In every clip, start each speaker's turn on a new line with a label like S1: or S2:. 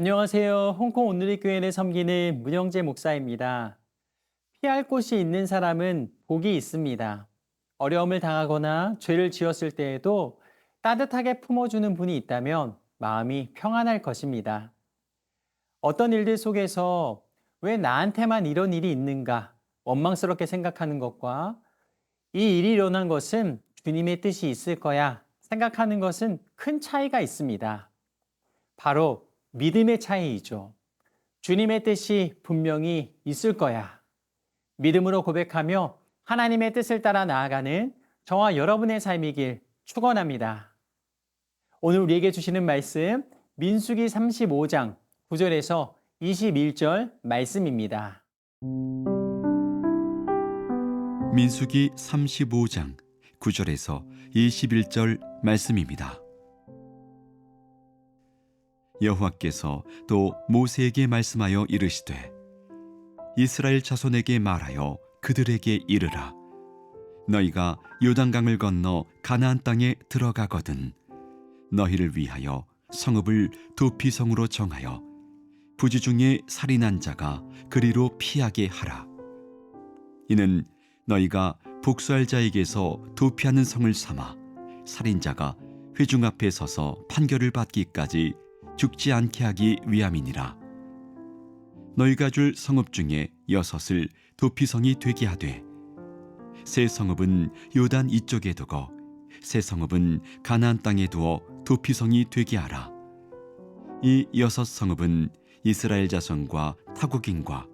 S1: 안녕하세요. 홍콩 온누리 교회를 섬기는 문영재 목사입니다. 피할 곳이 있는 사람은 복이 있습니다. 어려움을 당하거나 죄를 지었을 때에도 따뜻하게 품어주는 분이 있다면 마음이 평안할 것입니다. 어떤 일들 속에서 왜 나한테만 이런 일이 있는가 원망스럽게 생각하는 것과 이 일이 일어난 것은 주님의 뜻이 있을 거야 생각하는 것은 큰 차이가 있습니다. 바로 믿음의 차이이죠. 주님의 뜻이 분명히 있을 거야. 믿음으로 고백하며 하나님의 뜻을 따라 나아가는 저와 여러분의 삶이길 축원합니다. 오늘 우리에게 주시는 말씀 민수기 35장 9절에서 21절 말씀입니다.
S2: 민수기 35장 9절에서 21절 말씀입니다. 여호와께서 또 모세에게 말씀하여 이르시되 이스라엘 자손에게 말하여 그들에게 이르라. 너희가 요단강을 건너 가나안 땅에 들어가거든 너희를 위하여 성읍을 도피성으로 정하여 부지 중에 살인한 자가 그리로 피하게 하라. 이는 너희가 복수할 자에게서 도피하는 성을 삼아 살인자가 회중 앞에 서서 판결을 받기까지 죽지 않게 하기 위함이니라. 너희가 줄 성읍 중에 여섯을 도피성이 되게 하되 세 성읍은 요단 이쪽에 두고 세 성읍은 가나안 땅에 두어 도피성이 되게 하라. 이 여섯 성읍은 이스라엘 자손과 타국인과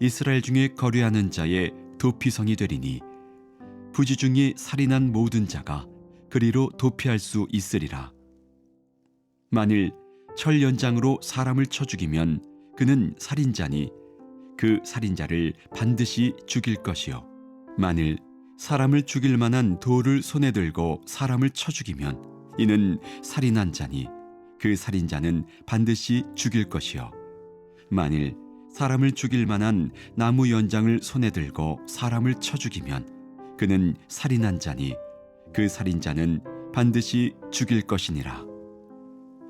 S2: 이스라엘 중에 거류하는 자의 도피성이 되리니 부지 중에 살인한 모든 자가 그리로 도피할 수 있으리라. 만일 철 연장으로 사람을 쳐 죽이면 그는 살인자니 그 살인자를 반드시 죽일 것이요 만일 사람을 죽일 만한 돌을 손에 들고 사람을 쳐 죽이면 이는 살인한 자니 그 살인자는 반드시 죽일 것이요 만일 사람을 죽일 만한 나무 연장을 손에 들고 사람을 쳐 죽이면 그는 살인한 자니 그 살인자는 반드시 죽일 것이니라.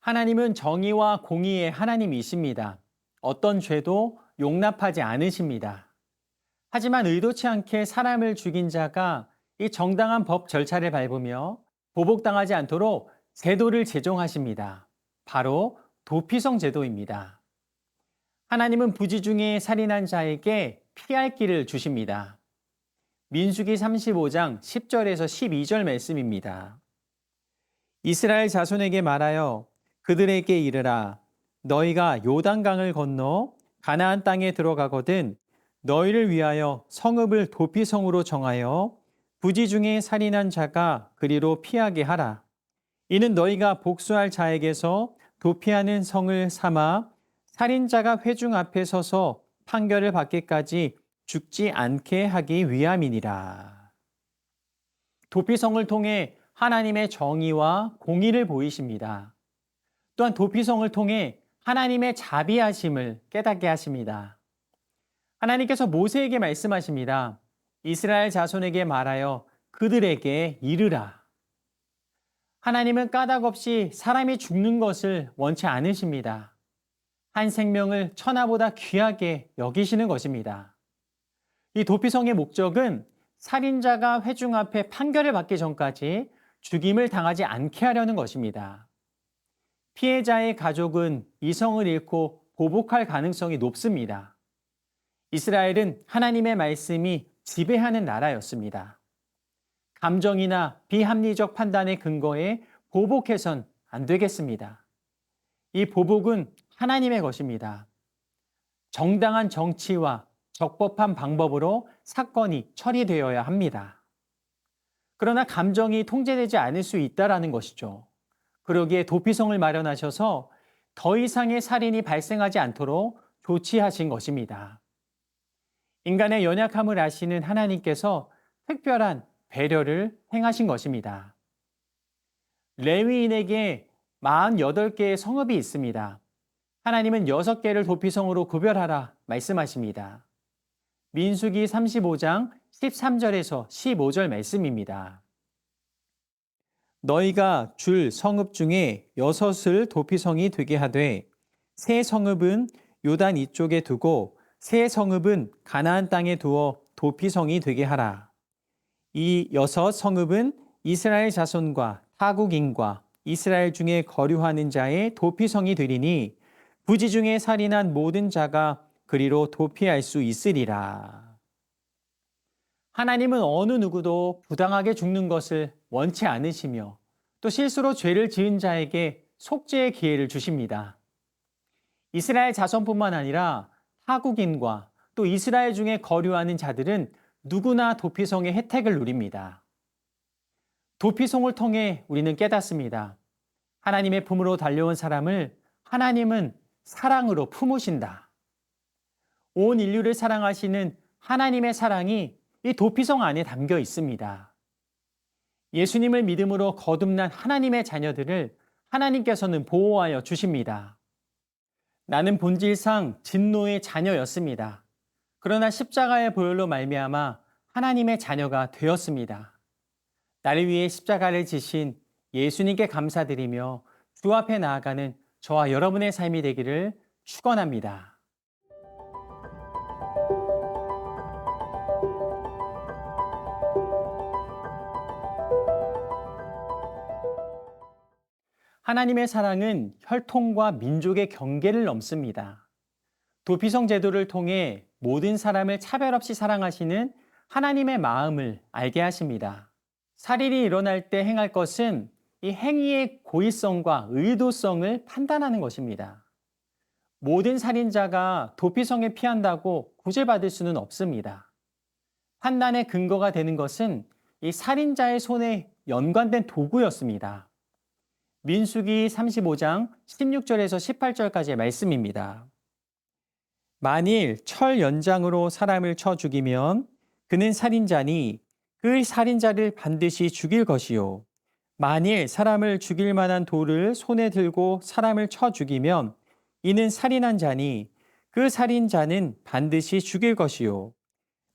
S1: 하나님은 정의와 공의의 하나님이십니다. 어떤 죄도 용납하지 않으십니다. 하지만 의도치 않게 사람을 죽인 자가 이 정당한 법 절차를 밟으며 보복당하지 않도록 제도를 제정하십니다. 바로 도피성 제도입니다. 하나님은 부지 중에 살인한 자에게 피할 길을 주십니다. 민수기 35장 10절에서 12절 말씀입니다. 이스라엘 자손에게 말하여 그들에게 이르라 너희가 요단강을 건너 가나안 땅에 들어가거든 너희를 위하여 성읍을 도피성으로 정하여 부지 중에 살인한 자가 그리로 피하게 하라 이는 너희가 복수할 자에게서 도피하는 성을 삼아 살인자가 회중 앞에 서서 판결을 받기까지 죽지 않게 하기 위함이니라. 도피성을 통해 하나님의 정의와 공의를 보이십니다. 또한 도피성을 통해 하나님의 자비하심을 깨닫게 하십니다. 하나님께서 모세에게 말씀하십니다. 이스라엘 자손에게 말하여 그들에게 이르라. 하나님은 까닭 없이 사람이 죽는 것을 원치 않으십니다. 한 생명을 천하보다 귀하게 여기시는 것입니다. 이 도피성의 목적은 살인자가 회중 앞에 판결을 받기 전까지 죽임을 당하지 않게 하려는 것입니다. 피해자의 가족은 이성을 잃고 보복할 가능성이 높습니다. 이스라엘은 하나님의 말씀이 지배하는 나라였습니다. 감정이나 비합리적 판단의 근거에 보복해선 안 되겠습니다. 이 보복은 하나님의 것입니다. 정당한 정치와 적법한 방법으로 사건이 처리되어야 합니다. 그러나 감정이 통제되지 않을 수 있다라는 것이죠. 그러기에 도피성을 마련하셔서 더 이상의 살인이 발생하지 않도록 조치하신 것입니다. 인간의 연약함을 아시는 하나님께서 특별한 배려를 행하신 것입니다. 레위인에게 48개의 성읍이 있습니다. 하나님은 6개를 도피성으로 구별하라 말씀하십니다. 민수기 35장 13절에서 15절 말씀입니다. 너희가 줄 성읍 중에 여섯을 도피성이 되게 하되 세 성읍은 요단 이쪽에 두고 세 성읍은 가나안 땅에 두어 도피성이 되게 하라. 이 여섯 성읍은 이스라엘 자손과 타국인과 이스라엘 중에 거류하는 자의 도피성이 되리니 부지 중에 살인한 모든 자가 그리로 도피할 수 있으리라. 하나님은 어느 누구도 부당하게 죽는 것을 원치 않으시며 또 실수로 죄를 지은 자에게 속죄의 기회를 주십니다. 이스라엘 자손뿐만 아니라 타국인과 또 이스라엘 중에 거류하는 자들은 누구나 도피성의 혜택을 누립니다. 도피성을 통해 우리는 깨닫습니다. 하나님의 품으로 달려온 사람을 하나님은 사랑으로 품으신다. 온 인류를 사랑하시는 하나님의 사랑이 이 도피성 안에 담겨 있습니다. 예수님을 믿음으로 거듭난 하나님의 자녀들을 하나님께서는 보호하여 주십니다. 나는 본질상 진노의 자녀였습니다. 그러나 십자가의 보혈로 말미암아 하나님의 자녀가 되었습니다. 나를 위해 십자가를 지신 예수님께 감사드리며 주 앞에 나아가는 저와 여러분의 삶이 되기를 축원합니다. 하나님의 사랑은 혈통과 민족의 경계를 넘습니다. 도피성 제도를 통해 모든 사람을 차별 없이 사랑하시는 하나님의 마음을 알게 하십니다. 살인이 일어날 때 행할 것은 이 행위의 고의성과 의도성을 판단하는 것입니다. 모든 살인자가 도피성에 피한다고 구제받을 수는 없습니다. 판단의 근거가 되는 것은 이 살인자의 손에 연관된 도구였습니다. 민수기 35장 16절에서 18절까지의 말씀입니다. 만일 철 연장으로 사람을 쳐 죽이면 그는 살인자니 그 살인자를 반드시 죽일 것이요. 만일 사람을 죽일 만한 돌을 손에 들고 사람을 쳐 죽이면 이는 살인한 자니 그 살인자는 반드시 죽일 것이요.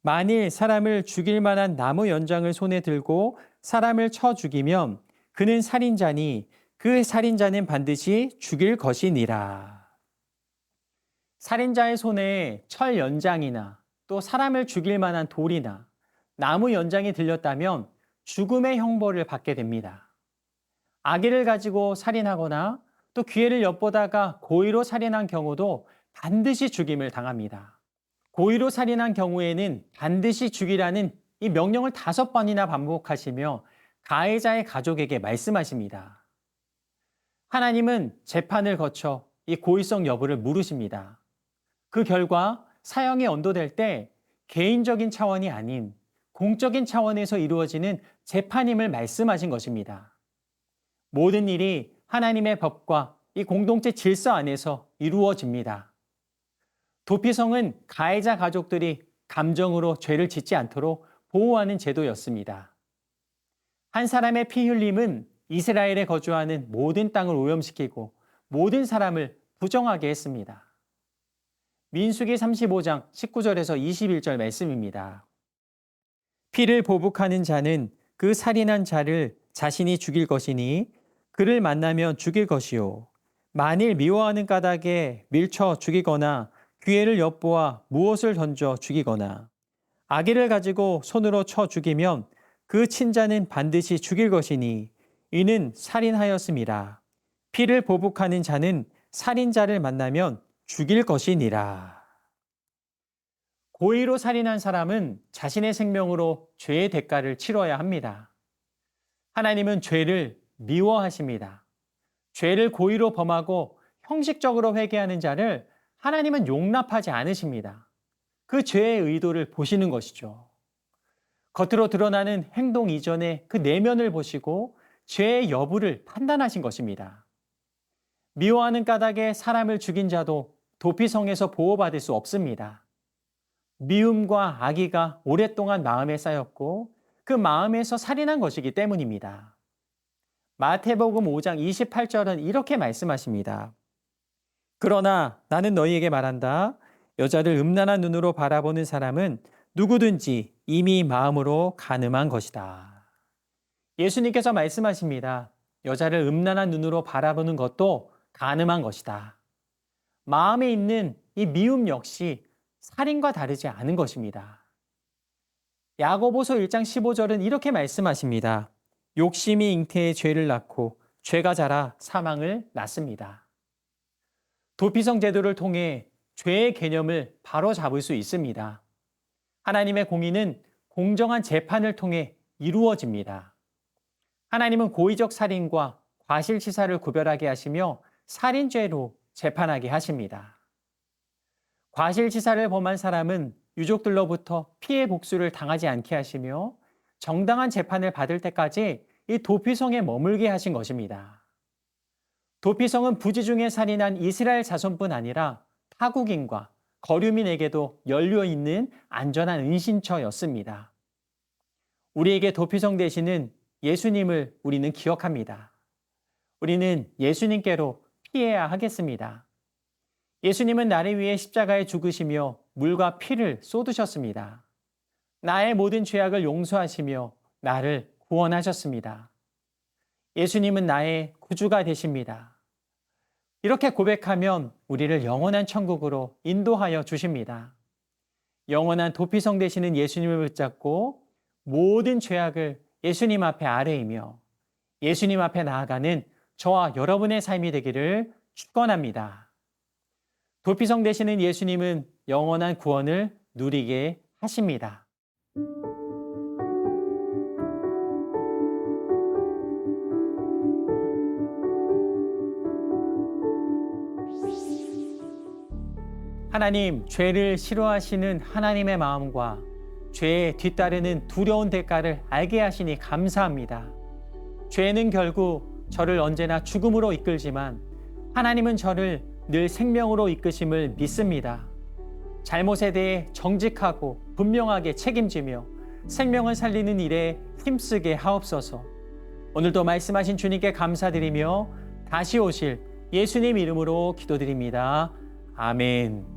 S1: 만일 사람을 죽일 만한 나무 연장을 손에 들고 사람을 쳐 죽이면 그는 살인자니 그 살인자는 반드시 죽일 것이니라. 살인자의 손에 철 연장이나 또 사람을 죽일 만한 돌이나 나무 연장이 들렸다면 죽음의 형벌을 받게 됩니다. 아기를 가지고 살인하거나 또 기회를 엿보다가 고의로 살인한 경우도 반드시 죽임을 당합니다. 고의로 살인한 경우에는 반드시 죽이라는 이 명령을 다섯 번이나 반복하시며 가해자의 가족에게 말씀하십니다. 하나님은 재판을 거쳐 이 고의성 여부를 물으십니다. 그 결과 사형이 언도될 때 개인적인 차원이 아닌 공적인 차원에서 이루어지는 재판임을 말씀하신 것입니다. 모든 일이 하나님의 법과 이 공동체 질서 안에서 이루어집니다. 도피성은 가해자 가족들이 감정으로 죄를 짓지 않도록 보호하는 제도였습니다. 한 사람의 피 흘림은 이스라엘에 거주하는 모든 땅을 오염시키고 모든 사람을 부정하게 했습니다. 민수기 35장 19절에서 21절 말씀입니다. 피를 보복하는 자는 그 살인한 자를 자신이 죽일 것이니 그를 만나면 죽일 것이요. 만일 미워하는 까닭에 밀쳐 죽이거나 기회를 엿보아 무엇을 던져 죽이거나 아기를 가지고 손으로 쳐 죽이면 그 친자는 반드시 죽일 것이니 이는 살인하였음이라. 피를 보복하는 자는 살인자를 만나면 죽일 것이니라. 고의로 살인한 사람은 자신의 생명으로 죄의 대가를 치러야 합니다. 하나님은 죄를 미워하십니다. 죄를 고의로 범하고 형식적으로 회개하는 자를 하나님은 용납하지 않으십니다. 그 죄의 의도를 보시는 것이죠. 겉으로 드러나는 행동 이전에 그 내면을 보시고 죄의 여부를 판단하신 것입니다. 미워하는 까닭에 사람을 죽인 자도 도피성에서 보호받을 수 없습니다. 미움과 악의가 오랫동안 마음에 쌓였고 그 마음에서 살인한 것이기 때문입니다. 마태복음 5장 28절은 이렇게 말씀하십니다. 그러나 나는 너희에게 말한다. 여자를 음란한 눈으로 바라보는 사람은 누구든지 이미 마음으로 가늠한 것이다. 예수님께서 말씀하십니다. 여자를 음란한 눈으로 바라보는 것도 가늠한 것이다. 마음에 있는 이 미움 역시 살인과 다르지 않은 것입니다. 야고보서 1장 15절은 이렇게 말씀하십니다. 욕심이 잉태의 죄를 낳고 죄가 자라 사망을 낳습니다. 도피성 제도를 통해 죄의 개념을 바로 잡을 수 있습니다. 하나님의 공의는 공정한 재판을 통해 이루어집니다. 하나님은 고의적 살인과 과실치사를 구별하게 하시며 살인죄로 재판하게 하십니다. 과실치사를 범한 사람은 유족들로부터 피해 복수를 당하지 않게 하시며 정당한 재판을 받을 때까지 이 도피성에 머물게 하신 것입니다. 도피성은 부지 중에 살인한 이스라엘 자손뿐 아니라 타국인과 거류민에게도 열려 있는 안전한 은신처였습니다. 우리에게 도피성 되시는 예수님을 우리는 기억합니다. 우리는 예수님께로 피해야 하겠습니다. 예수님은 나를 위해 십자가에 죽으시며 물과 피를 쏟으셨습니다. 나의 모든 죄악을 용서하시며 나를 구원하셨습니다. 예수님은 나의 구주가 되십니다. 이렇게 고백하면 우리를 영원한 천국으로 인도하여 주십니다. 영원한 도피성 되시는 예수님을 붙잡고 모든 죄악을 예수님 앞에 아뢰이며 예수님 앞에 나아가는 저와 여러분의 삶이 되기를 축원합니다. 도피성 되시는 예수님은 영원한 구원을 누리게 하십니다. 하나님, 죄를 싫어하시는 하나님의 마음과 죄에 뒤따르는 두려운 대가를 알게 하시니 감사합니다. 죄는 결국 저를 언제나 죽음으로 이끌지만 하나님은 저를 늘 생명으로 이끄심을 믿습니다. 잘못에 대해 정직하고 분명하게 책임지며 생명을 살리는 일에 힘쓰게 하옵소서. 오늘도 말씀하신 주님께 감사드리며 다시 오실 예수님 이름으로 기도드립니다. 아멘.